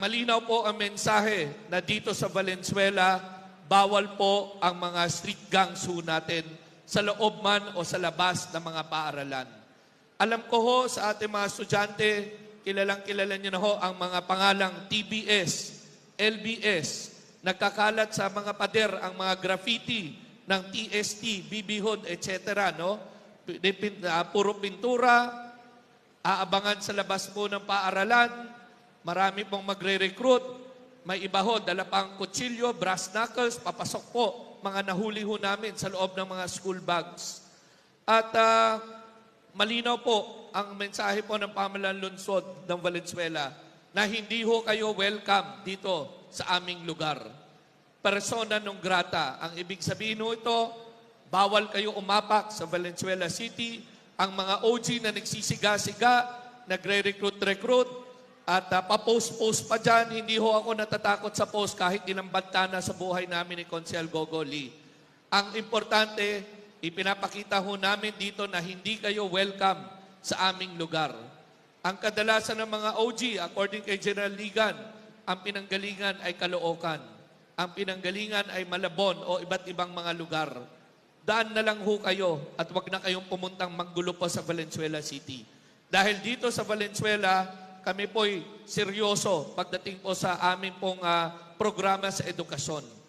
Malinaw po ang mensahe na dito sa Valenzuela, bawal po ang mga street gangs ho natin sa loob man o sa labas ng mga paaralan. Alam ko ho sa ating mga estudyante, kilalang kilala niyo na ho ang mga pangalang TBS, LBS, nagkakalat sa mga pader ang mga graffiti ng TST, BB Hood, etc. No? Ah, puro pintura, aabangan sa labas po ng paaralan, marami pong magre-recruit, may iba ho, dala pang kutsilyo, brass knuckles, papasok po, mga nahuli ho namin sa loob ng mga school bags. At ah, malinaw po ang mensahe po ng pamalan lungsod ng Valenzuela na hindi ho kayo welcome dito sa aming lugar. Persona non grata. Ang ibig sabihin ho ito, bawal kayo umapak sa Valenzuela City. Ang mga OG na nagsisiga-siga, nagre-recruit-recruit, at uh, pa-post-post pa dyan, hindi ho ako natatakot sa post kahit ilang banta na sa buhay namin ni Consel Gogoli. Ang importante, ipinapakita ho namin dito na hindi kayo welcome sa aming lugar. Ang kadalasan ng mga OG, according kay General Ligan, ang pinanggalingan ay Caloocan. Ang pinanggalingan ay Malabon o iba't ibang mga lugar. Daan na lang ho kayo at wag na kayong pumuntang manggulo po sa Valenzuela City. Dahil dito sa Valenzuela, kami po'y seryoso pagdating po sa aming pong ah, programa sa edukasyon.